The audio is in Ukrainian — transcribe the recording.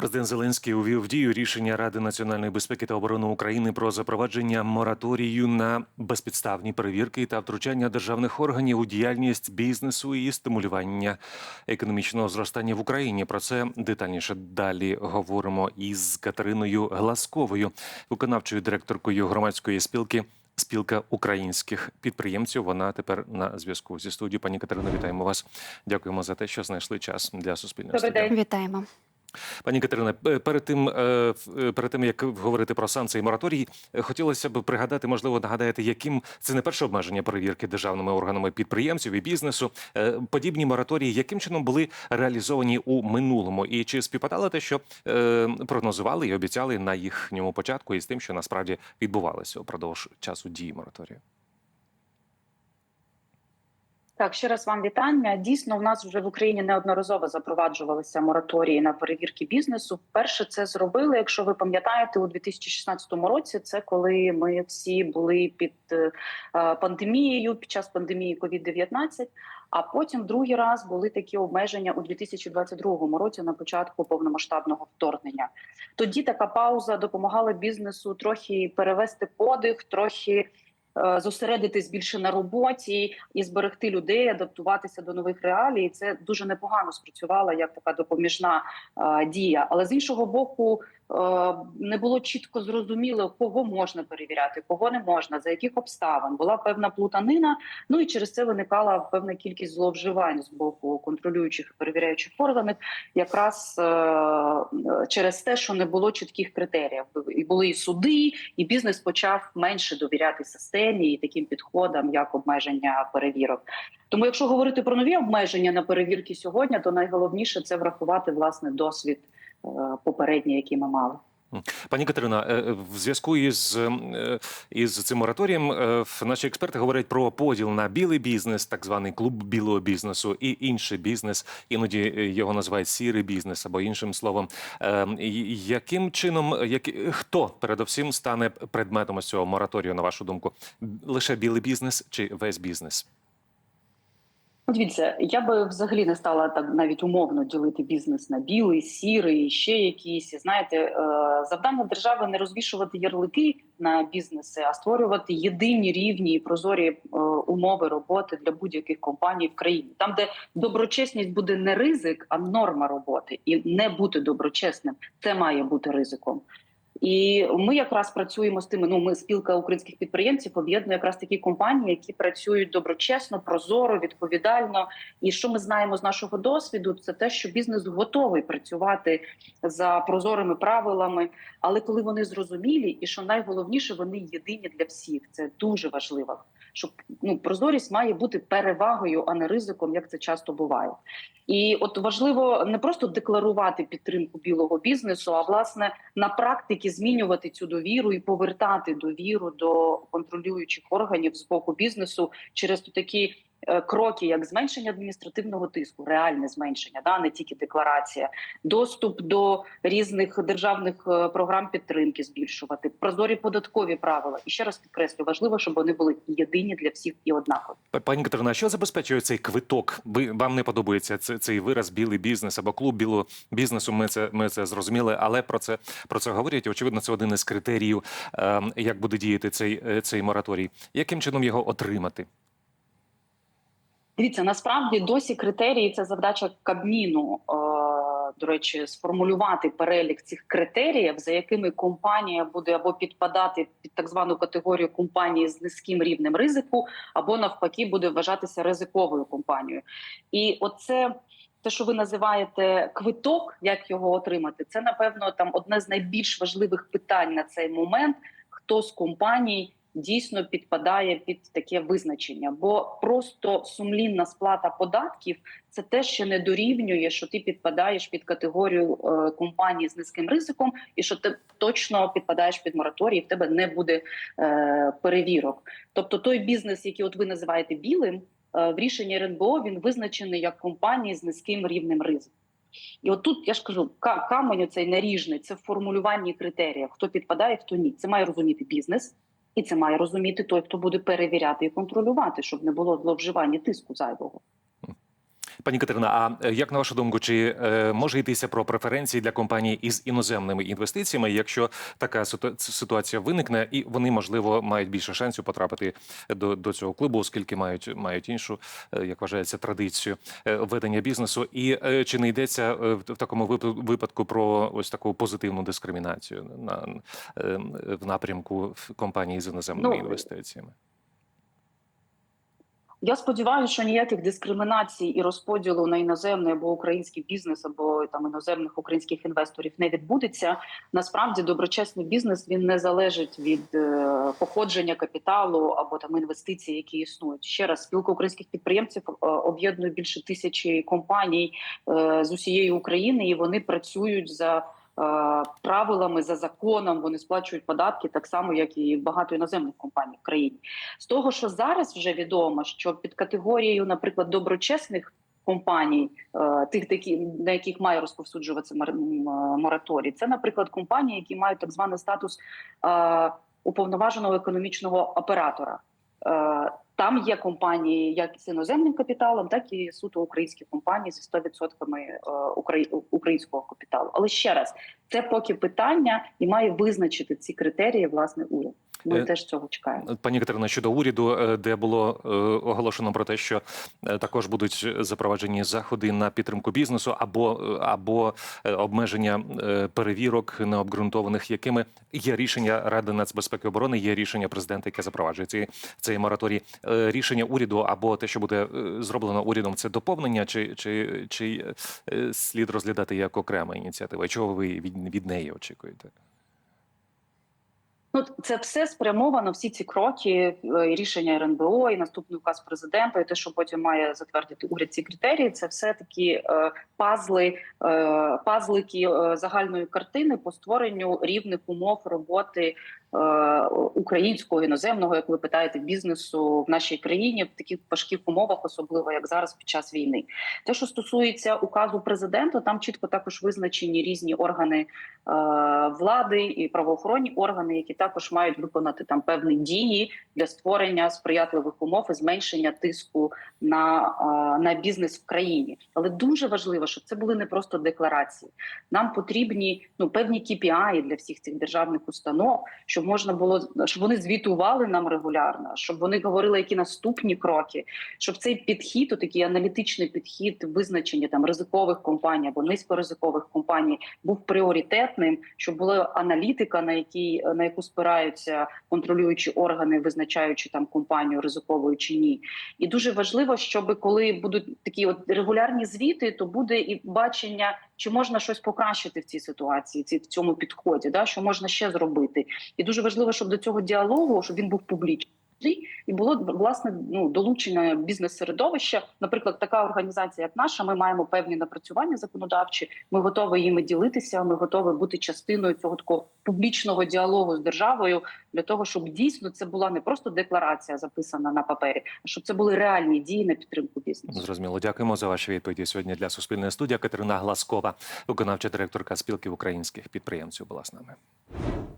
Президент Зеленський увів в дію рішення Ради національної безпеки та оборони України про запровадження мораторію на безпідставні перевірки та втручання державних органів у діяльність бізнесу і стимулювання економічного зростання в Україні. Про це детальніше далі говоримо із Катериною Гласковою, виконавчою директоркою громадської спілки. Спілка українських підприємців. Вона тепер на зв'язку зі студією. Пані Катерино, вітаємо вас. Дякуємо за те, що знайшли час для суспільного. Добрий день. Вітаємо. Пані Катерина, е, перед тим е, е, перед тим як говорити про сам цей мораторій, хотілося б пригадати, можливо, нагадаєте, яким це не перше обмеження перевірки державними органами підприємців і бізнесу. Подібні мораторії яким чином були реалізовані у минулому, і чи співпадало те, що прогнозували і обіцяли на їхньому початку, із тим, що насправді відбувалося упродовж часу дії мораторію? Так, ще раз вам вітання. Дійсно, в нас вже в Україні неодноразово запроваджувалися мораторії на перевірки бізнесу. Вперше це зробили, якщо ви пам'ятаєте, у 2016 році. Це коли ми всі були під е, пандемією під час пандемії COVID-19, А потім другий раз були такі обмеження у 2022 році на початку повномасштабного вторгнення. Тоді така пауза допомагала бізнесу трохи перевести подих, трохи е, зосередитись більше на роботі і зберегти людей, адаптуватися до нових реалій. Це дуже непогано спрацювало як така допоміжна е, дія. Але з іншого боку, е, не було чітко зрозуміло, кого можна перевіряти, кого не можна, за яких обставин була певна плутанина. Ну і через це виникала певна кількість зловживань з боку контролюючих і перевіряючих органів, якраз е, е, через те, що не було чітких критеріїв. І були і суди, і бізнес почав менше довіряти системі і таким підходам, як обмеження перевірок. Тому, якщо говорити про нові обмеження на перевірки сьогодні, то найголовніше це врахувати власне досвід е, попередній, який ми мали. Пані Катерина, е, е, в зв'язку із, із цим мораторієм наші експерти говорять про поділ на білий бізнес, так званий клуб білого бізнесу, і інший бізнес. Іноді його називають сірий бізнес або іншим словом. Яким чином, які, хто передовсім стане предметом цього мораторію, на вашу думку? Лише білий бізнес чи весь бізнес? Дивіться, я би взагалі не стала так навіть умовно ділити бізнес на білий, сірий, ще якісь. Знаєте, е, завдання держави не розвішувати ярлики на бізнеси, а створювати єдині рівні і прозорі е, умови роботи для будь-яких компаній в країні. Там, де доброчесність буде не ризик, а норма роботи, і не бути доброчесним, це має бути ризиком. І ми якраз працюємо з тими. Ну, ми спілка українських підприємців об'єднує якраз такі компанії, які працюють доброчесно, прозоро, відповідально. І що ми знаємо з нашого досвіду, це те, що бізнес готовий працювати за прозорими правилами, але коли вони зрозумілі, і що найголовніше, вони єдині для всіх. Це дуже важливо. Щоб ну прозорість має бути перевагою, а не ризиком, як це часто буває. І от важливо не просто декларувати підтримку білого бізнесу, а власне на практиці змінювати цю довіру і повертати довіру до контролюючих органів з боку бізнесу через такі кроки, як зменшення адміністративного тиску, реальне зменшення, да не тільки декларація, доступ до різних державних е, програм підтримки збільшувати, прозорі податкові правила. І ще раз підкреслю, важливо, щоб вони були єдині для всіх і однакові. Пані Катерина, що забезпечує цей квиток? Ви вам не подобається це, цей вираз білий бізнес або клуб білого бізнесу? Ми це ми це зрозуміли, але про це про це говорять. Очевидно, це один із критеріїв, е, як буде діяти цей, е, цей мораторій. Яким чином його отримати? Дивіться, насправді досі критерії це завдача Кабміну. Е, до речі, сформулювати перелік цих критеріїв, за якими компанія буде або підпадати під так звану категорію компанії з низьким рівнем ризику, або навпаки буде вважатися ризиковою компанією. І оце. Те, що ви називаєте квиток, як його отримати, це напевно там одне з найбільш важливих питань на цей момент. Хто з компаній дійсно підпадає під таке визначення, бо просто сумлінна сплата податків це те, що не дорівнює, що ти підпадаєш під категорію е, компаній з низьким ризиком, і що ти точно підпадаєш під мораторій, в тебе не буде е, перевірок. Тобто той бізнес, який от ви називаєте білим, е, в рішенні РНБО він визначений як компанії з низьким рівнем ризику. І от тут я ж кажу, ка- камень цей наріжний це в формулюванні критеріїв, хто підпадає, хто ні. Це має розуміти бізнес, і це має розуміти той, хто буде перевіряти і контролювати, щоб не було зловживання тиску зайвого. Пані Катерина, а е, як на вашу думку, чи е, може йтися про преференції для компаній із іноземними інвестиціями, якщо така ситуація виникне, і вони можливо мають більше шансів потрапити до, до цього клубу, оскільки мають мають іншу, е, як вважається, традицію ведення бізнесу, і чи не йдеться в такому вип- випадку про ось таку позитивну дискримінацію на в напрямку компаній з іноземними Ну, інвестиціями? Я сподіваюся, що ніяких дискримінацій і розподілу на іноземний або український бізнес, або там іноземних українських інвесторів не відбудеться. Насправді, доброчесний бізнес він не залежить від е, походження капіталу або там інвестицій, які існують. Ще раз спілка українських підприємців е, об'єднує більше тисячі компаній е, з усієї України, і вони працюють за. Е, Правилами за законом вони сплачують податки так само, як і багато іноземних компаній в країні. З того, що зараз вже відомо, що під категорією, наприклад, доброчесних компаній, е, тих, на яких має розповсюджуватися е, мораторій, це, наприклад, компанії, які мають так званий статус уповноваженого економічного оператора. Там є компанії як з іноземним капіталом, так і суто українські компанії зі 100% е, украї- українського капіталу. Але ще раз, це поки питання і має визначити ці критерії власне уряд. Ми Е, теж цього чекаємо. Пані Катерина, щодо уряду, е, де було е, оголошено про те, що е, також будуть запроваджені заходи на підтримку бізнесу або е, або е, обмеження е, перевірок необґрунтованих, якими є рішення Ради нацбезпеки і оборони, є рішення президента, яке запроваджує цей, цей мораторій. Е, Рішення уряду або те, що буде е, зроблено урядом, це доповнення, чи чи, чи е, слід розглядати як окрема ініціатива? Чого ви від, від неї очікуєте? Ну, це все спрямовано. Всі ці кроки, е, рішення РНБО, і наступний указ президента, і те, що потім має затвердити уряд ці критерії, це все такі е, пазли, е, пазлики е, загальної картини по створенню рівних умов роботи українського іноземного, як ви питаєте, бізнесу в нашій країні в таких важких умовах, особливо як зараз під час війни. Те, що стосується указу президента, там чітко також визначені різні органи е, влади і правоохоронні органи, які також мають виконати там певні дії для створення сприятливих умов і зменшення тиску на, е, на бізнес в країні. Але дуже важливо, щоб це були не просто декларації. Нам потрібні ну певні KPI для всіх цих державних установ, щоб можна було щоб вони звітували нам регулярно, щоб вони говорили, які наступні кроки, щоб цей підхід, такий аналітичний підхід визначення там ризикових компаній або низькоризикових компаній, був пріоритетним, щоб була аналітика, на якій на яку спираються контролюючі органи, визначаючи там компанію ризиковою чи ні. І дуже важливо, щоб коли будуть такі от регулярні звіти, то буде і бачення, чи можна щось покращити в цій ситуації, ці в цьому підході, да що можна ще зробити. І дуже важливо, щоб до цього діалогу, щоб він був публічний. І було власне ну долучення бізнес-середовища. Наприклад, така організація, як наша, ми маємо певні напрацювання законодавчі. Ми готові їми ділитися. Ми готові бути частиною цього такого публічного діалогу з державою для того, щоб дійсно це була не просто декларація, записана на папері, а щоб це були реальні дії на підтримку бізнесу. Зрозуміло, дякуємо за ваші відповіді сьогодні для Суспільної студії. Катерина Гласкова, виконавча директорка спілки українських підприємців, була з нами.